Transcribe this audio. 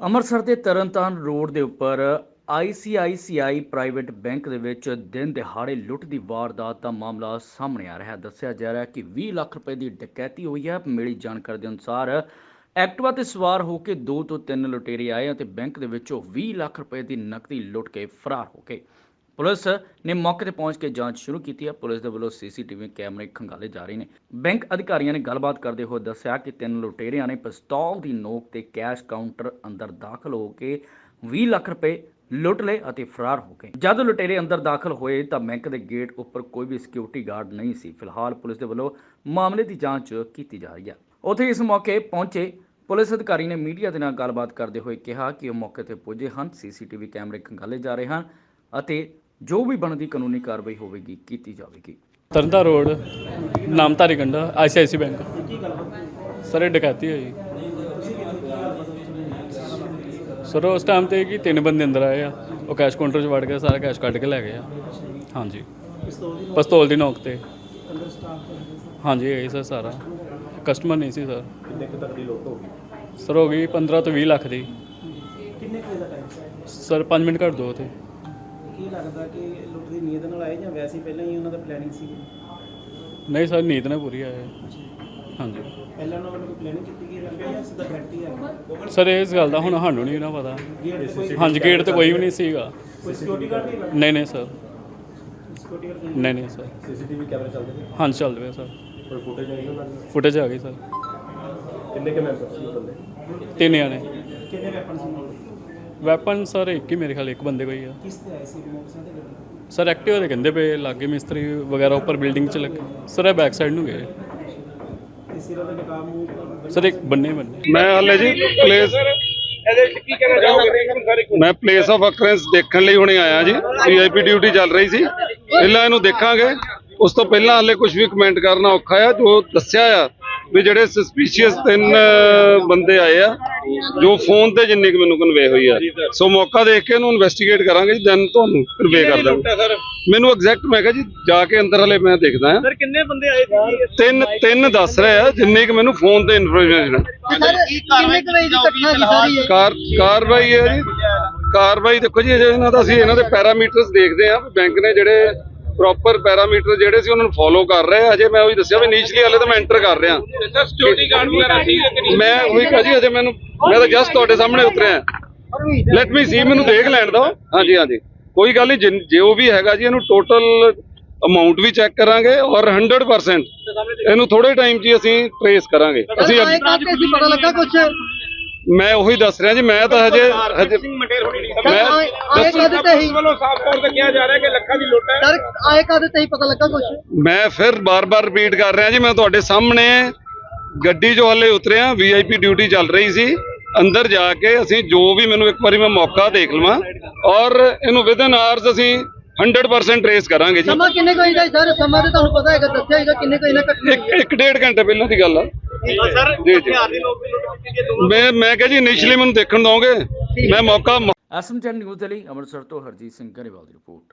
ਅੰਮ੍ਰਿਤਸਰ ਦੇ ਤਰਨਤਾਰਨ ਰੋਡ ਦੇ ਉੱਪਰ ICICI ਪ੍ਰਾਈਵੇਟ ਬੈਂਕ ਦੇ ਵਿੱਚ ਦਿਨ ਦਿਹਾੜੇ ਲੁੱਟ ਦੀ ਵਾਰਦਾਤ ਦਾ ਮਾਮਲਾ ਸਾਹਮਣੇ ਆ ਰਿਹਾ ਹੈ। ਦੱਸਿਆ ਜਾ ਰਿਹਾ ਹੈ ਕਿ 20 ਲੱਖ ਰੁਪਏ ਦੀ ਡਕੈਤੀ ਹੋਈ ਹੈ। ਮਿਲੀ ਜਾਣਕਾਰੀ ਦੇ ਅਨੁਸਾਰ ਐਕਟਿਵਾ ਤੇ ਸਵਾਰ ਹੋ ਕੇ ਦੋ ਤੋਂ ਤਿੰਨ ਲੁਟੇਰੇ ਆਏ ਅਤੇ ਬੈਂਕ ਦੇ ਵਿੱਚੋਂ 20 ਲੱਖ ਰੁਪਏ ਦੀ ਨਕਦੀ ਲੁੱਟ ਕੇ ਫਰਾਰ ਹੋ ਗਏ। ਪੁਲਿਸ ਨੇ ਮੌਕੇ ਤੇ ਪਹੁੰਚ ਕੇ ਜਾਂਚ ਸ਼ੁਰੂ ਕੀਤੀ ਹੈ। ਪੁਲਿਸ ਦੇ ਵੱਲੋਂ ਸੀਸੀਟੀਵੀ ਕੈਮਰੇ ਖੰਗਾਲੇ ਜਾ ਰਹੇ ਨੇ। ਬੈਂਕ ਅਧਿਕਾਰੀਆਂ ਨੇ ਗੱਲਬਾਤ ਕਰਦੇ ਹੋਏ ਦੱਸਿਆ ਕਿ ਤਿੰਨ ਲੁਟੇਰਿਆਂ ਨੇ ਪਿਸਤੌਲ ਦੀ ਨੋਕ ਤੇ ਕੈਸ਼ ਕਾਊਂਟਰ ਅੰਦਰ ਦਾਖਲ ਹੋ ਕੇ 20 ਲੱਖ ਰੁਪਏ ਲੁੱਟ ਲਏ ਅਤੇ ਫਰਾਰ ਹੋ ਗਏ। ਜਦ ਲੁਟੇਰੇ ਅੰਦਰ ਦਾਖਲ ਹੋਏ ਤਾਂ ਬੈਂਕ ਦੇ ਗੇਟ ਉੱਪਰ ਕੋਈ ਵੀ ਸਿਕਿਉਰਿਟੀ ਗਾਰਡ ਨਹੀਂ ਸੀ। ਫਿਲਹਾਲ ਪੁਲਿਸ ਦੇ ਵੱਲੋਂ ਮਾਮਲੇ ਦੀ ਜਾਂਚ ਕੀਤੀ ਜਾ ਰਹੀ ਹੈ। ਉੱਥੇ ਇਸ ਮੌਕੇ ਪਹੁੰਚੇ ਪੁਲਿਸ ਅਧਿਕਾਰੀ ਨੇ ਮੀਡੀਆ ਦੇ ਨਾਲ ਗੱਲਬਾਤ ਕਰਦੇ ਹੋਏ ਕਿਹਾ ਕਿ ਉਹ ਮੌਕੇ ਤੇ ਪੁੱਜੇ ਹਨ। ਸੀਸੀਟੀਵੀ ਕੈਮਰੇ ਖੰਗਾਲੇ ਜਾ ਰਹੇ ਹਨ ਅਤੇ ਜੋ ਵੀ ਬਣਦੀ ਕਾਨੂੰਨੀ ਕਾਰਵਾਈ ਹੋਵੇਗੀ ਕੀਤੀ ਜਾਵੇਗੀ। ਤਰਨਤਾ ਰੋਡ ਨਾਮਧਾਰੀ ਗੰਡਾ ਆਈਸੀਆਈਸੀ ਬੈਂਕ। ਸਰ ਇਹ ਡਕੈਤੀ ਹੋਈ ਸਰ ਉਸ ਟਾਈਮ ਤੇ ਕੀ ਤਿੰਨ ਬੰਦੇ ਅੰਦਰ ਆਏ ਆ। ਉਹ ਕੈਸ਼ ਕਾਊਂਟਰ 'ਚ ਵੜ ਕੇ ਸਾਰਾ ਕੈਸ਼ ਕੱਢ ਕੇ ਲੈ ਗਏ ਆ। ਹਾਂਜੀ। ਪਿਸਤੌਲ ਦੀ ਨੋਕ ਤੇ। ਹਾਂਜੀ ਇਹ ਸਰ ਸਾਰਾ। ਕਸਟਮਰ ਨਹੀਂ ਸੀ ਸਰ। ਕਿੰਨੇ ਕੁ ਤੱਕ ਦੀ ਲੁੱਟ ਹੋ ਗਈ? ਸਰ ਹੋ ਗਈ 15 ਤੋਂ 20 ਲੱਖ ਦੀ। ਕਿੰਨੇ ਕੁ ਦਾ ਟਾਈਮ ਸਰ 5 ਮਿੰਟ ਘੱਟ ਦੋ ਤੇ ਕੀ ਲੱਗਦਾ ਕਿ ਲੁੱਟ ਦੀ ਨੀਂਦ ਨਾਲ ਆਏ ਜਾਂ ਵੈਸੇ ਹੀ ਪਹਿਲਾਂ ਹੀ ਉਹਨਾਂ ਦਾ ਪਲੈਨਿੰਗ ਸੀ? ਨਹੀਂ ਸਰ ਨੀਂਦ ਨਾਲ ਪੂਰੀ ਆਏ। ਹਾਂਜੀ। ਪਹਿਲਾਂ ਉਹਨਾਂ ਵੱਲੋਂ ਕੋਈ ਪਲੈਨਿੰਗ ਕੀਤੀ ਗਈ ਹੈ ਜਾਂ ਸਿੱਧਾ ਡਾਇਰੈਕਟ ਹੀ? ਆ ਗਿਆ ਸਰ ਇਸ ਗੱਲ ਦਾ ਹੁਣ ਸਾਨੂੰ ਨਹੀਂ ਨਾ ਪਤਾ। ਗੇਟ ਕੋਈ ਹਾਂਜੀ ਗੇਟ ਤੇ ਕੋਈ ਵੀ ਨਹੀਂ ਸੀਗਾ। ਕੋਈ ਸਿਕਿਉਰਿਟੀ ਗਾਰਡ ਨਹੀਂ ਨਹੀਂ ਨਹੀਂ ਸਰ। ਸਿਕਿਉਰਿਟੀ ਗਾਰਡ ਨਹੀਂ ਨਹੀਂ ਸਰ। ਸੀਸੀਟੀਵੀ ਕੈਮਰੇ ਚੱਲਦੇ ਨੇ ਹਾਂਜੀ ਚੱਲਦੇ ਪਏ ਸਰ। ਕੋਈ ਫੁਟੇਜ ਆਈ ਉਹਨਾਂ ਦੀ? ਫੁਟੇਜ ਆ ਗਈ ਸਰ। ਕਿੰਨੇ ਕੇ ਮੈਂਬਰ ਸੀ ਬੰਦੇ? ਤਿੰਨ ਜਾਣੇ। ਕਿੰਨੇ ਵੈਪਨ ਸੀ ਨਾਲ ਵੈਪਨ ਸਰ ਇੱਕ ਹੀ ਮੇਰੇ ਖਿਆਲ ਇੱਕ ਬੰਦੇ ਕੋਈ ਆ। ਕਿਸ ਤੇ ਆਏ ਸੀ? ਮੋਟਰਸਾਈਕਲ ਤੇ ਗੱਡੀ ਸਰ ਐਕਟਿਵਾ ਦੇ ਕਹਿੰਦੇ ਪਏ ਲਾਗੇ ਮਿਸਤਰੀ ਵਗੈਰਾ ਉੱਪਰ ਬਿਲਡਿੰਗ 'ਚ ਲੱਗੇ। ਸਰ ਇਹ ਬੈਕ ਸਾਈਡ ਨੂੰ ਗਏ। ਤੇ ਸਿਰਾਂ ਦੇ ਨਕਾਬ ਮੂੰਹ ਸਰ ਇੱਕ ਬੰਨੇ ਬੰਨੇ। ਮੈਂ ਹਾਲੇ ਜੀ ਪਲੇਸ ਮੈਂ ਪਲੇਸ ਆਫ ਅਕਰੈਂਸ ਦੇਖਣ ਲਈ ਹੁਣੇ ਆਇਆ ਜੀ। ਵੀਆਈਪੀ ਡਿਊਟੀ ਚੱਲ ਰਹੀ ਸੀ। ਪਹਿਲਾਂ ਇਹਨੂੰ ਦੇਖਾਂਗੇ। ਉਸ ਤੋਂ ਪਹਿਲਾਂ ਹਾਲੇ ਕੁਝ ਵੀ ਕਮੈਂਟ ਕਰਨਾ ਔਖਾ ਆ ਜੋ ਦੱਸਿਆ ਆ ਵੀ ਜਿਹੜੇ ਸਸਪੀਸ਼ੀਅਸ ਤਿੰਨ ਬੰਦੇ ਆਏ ਆ ਜੋ ਫੋਨ ਤੇ ਜਿੰਨੀ ਕੁ ਮੈਨੂੰ ਕਨਵੇ ਹੋਈ ਆ। ਸੋ ਮੌਕਾ ਦੇਖ ਕੇ ਇਹਨੂੰ ਇਨਵੈਸਟੀਗੇਟ ਕਰਾਂਗੇ ਜੀ ਦੈਨ ਤੁਹਾਨੂੰ ਕਨਵੇ ਕਰ ਦਾਂਗੇ। ਮੈਨੂੰ ਐਗਜ਼ੈਕਟ ਮੈਂ ਕਿਹਾ ਜੀ ਜਾ ਕੇ ਅੰਦਰ ਹਲੇ ਮੈਂ ਦੇਖਦਾ ਆ ਸਰ ਕਿੰਨੇ ਬੰਦੇ ਆਏ ਸੀ? ਤਿੰਨ ਤਿੰਨ ਦੱਸ ਰਹੇ ਆ ਜਿੰਨੀ ਕੁ ਮੈਨੂੰ ਫੋਨ ਤੇ ਇਨਫੋਰਮੇਸ਼ਨ ਆ। ਸਰ ਕਿੰਨੇ ਕੁ ਵਜੇ ਦੀ ਘਟਨਾ ਸੀ ਸਾਰੀ ਇਹ? ਕਾਰ ਕਾਰਵਾਈ ਹੈ ਜੀ। ਕਾਰਵਾਈ ਦੇਖੋ ਜੀ ਅਜੇ ਇਹਨਾਂ ਦਾ ਅਸੀਂ ਇਹਨਾਂ ਦੇ ਪੈਰਾਮੀਟਰਸ ਦੇਖਦੇ ਆ ਬੈਂਕ ਨੇ ਜਿਹੜੇ ਪ੍ਰੋਪਰ ਪੈਰਾਮੀਟਰ ਜਿਹੜੇ ਸੀ ਉਹਨਾਂ ਨੂੰ ਫੋਲੋ ਕਰ ਰਹੇ ਆ। ਅਜੇ ਮੈਂ ਉਹੀ ਦੱਸਿਆ ਵੀ ਨੀਚਲੀ ਹਲੇ ਤਾਂ ਮੈਂ ਐਂਟਰ ਕਰ ਰਿਹਾ। ਸਰ ਸਿਕਿਉਰਿਟੀ ਗਾਰਡ ਵਗੈਰਾ ਸੀ ਮੈਂ ਉਹੀ ਕਹਾਂ ਜੀ ਅਜੇ ਮੈਨੂੰ ਮੈਂ ਤਾਂ ਜਸਟ ਤੁਹਾਡੇ ਸਾਹਮਣੇ ਉਤਰਿਆ। ਲੈਟ ਮੀ ਸੀ ਮੈਨੂੰ ਦੇਖ ਲੈਣ ਦਿਓ। ਹਾਂਜੀ ਹਾਂਜੀ। ਕੋਈ ਗੱਲ ਨਹੀਂ ਜਿਨ- ਜੋ ਵੀ ਹੈਗਾ ਜੀ ਇਹਨੂੰ ਟੋਟਲ ਅਮਾਉਂਟ ਵੀ ਚੈੱਕ ਕਰਾਂਗੇ ਔਰ 100% ਇਹਨੂੰ ਥੋੜੇ ਟਾਈਮ 'ਚ ਹੀ ਅਸੀਂ ਟਰੇਸ ਕਰਾਂਗੇ। ਅਸੀਂ ਸੀ ਪਤਾ ਲੱਗਾ ਕੁਝ ਮੈਂ ਉਹੀ ਦੱਸ ਰਿਹਾ ਜੀ ਮੈਂ ਤਾਂ ਹਜੇ ਹਜੇ ਮੈਂ ਆਏ ਕਾਦੇ ਤੇ ਹੀ? ਵੱਲੋਂ ਸਾਫ਼ ਤੌਰ ਤੇ ਕਿਹਾ ਜਾ ਰਿਹਾ ਕਿ ਲੱਖਾਂ ਦੀ ਲੁੱਟ ਹੈ। ਸਰ ਆਏ ਕਾਦੇ ਤੇ ਹੀ ਪਤਾ ਲੱਗਾ ਕੁਝ ਮੈਂ ਫਿਰ ਬਾਰ-ਬਾਰ ਰਿਪੀਟ ਕਰ ਰਿਹਾ ਜੀ ਮੈਂ ਤੁਹਾਡੇ ਸਾਹਮਣੇ ਗੱਡੀ 'ਚੋਂ ਹਲੇ ਉਤਰਿਆ ਵੀਆਈਪੀ ਡਿਊਟੀ ਚੱਲ ਰਹੀ ਸੀ। ਅੰਦਰ ਜਾ ਕੇ ਅਸੀਂ ਜੋ ਵੀ ਮੈਨੂੰ ਇੱਕ ਵਾਰੀ ਮੈਂ ਮੌਕਾ ਦੇਖ ਲਵਾਂ ਔਰ ਇਹਨੂੰ ਵਿਦਨ ਆਵਰਸ ਅਸੀਂ 100% ਟਰੇਸ ਕਰਾਂਗੇ ਜੀ। ਸਮਾਂ ਕਿੰਨੇ ਕੋਈ ਦਾ ਸਰ? ਸਮਾਂ ਤੇ ਤੁਹਾਨੂੰ ਪਤਾ ਹੈਗਾ ਦੱਸਿਆ ਹੈਗਾ ਕਿੰਨੇ ਕੋਈ ਨਾ ਇੱਕ ਇੱਕ ਡੇਢ ਘੰਟੇ ਪਹਿਲਾਂ ਦੀ ਗੱਲ ਆ। ਸਰ ਮੈਂ ਮੈਂ ਕਿਹਾ ਜੀ ਇਨੀਸ਼ੀਅਲੀ ਮੈਨੂੰ ਦੇਖਣ ਦਓਗੇ? ਮੈਂ ਮੌਕਾ ਐਸਐਮਜਨ ਨਿਊਜ਼ ਦੇ ਲਈ ਅੰਮ੍ਰਿਤਸਰ ਤੋਂ ਹਰਜੀਤ ਸਿੰਘ ਗਰੇਵਾਲ ਦੀ ਰਿਪੋਰਟ।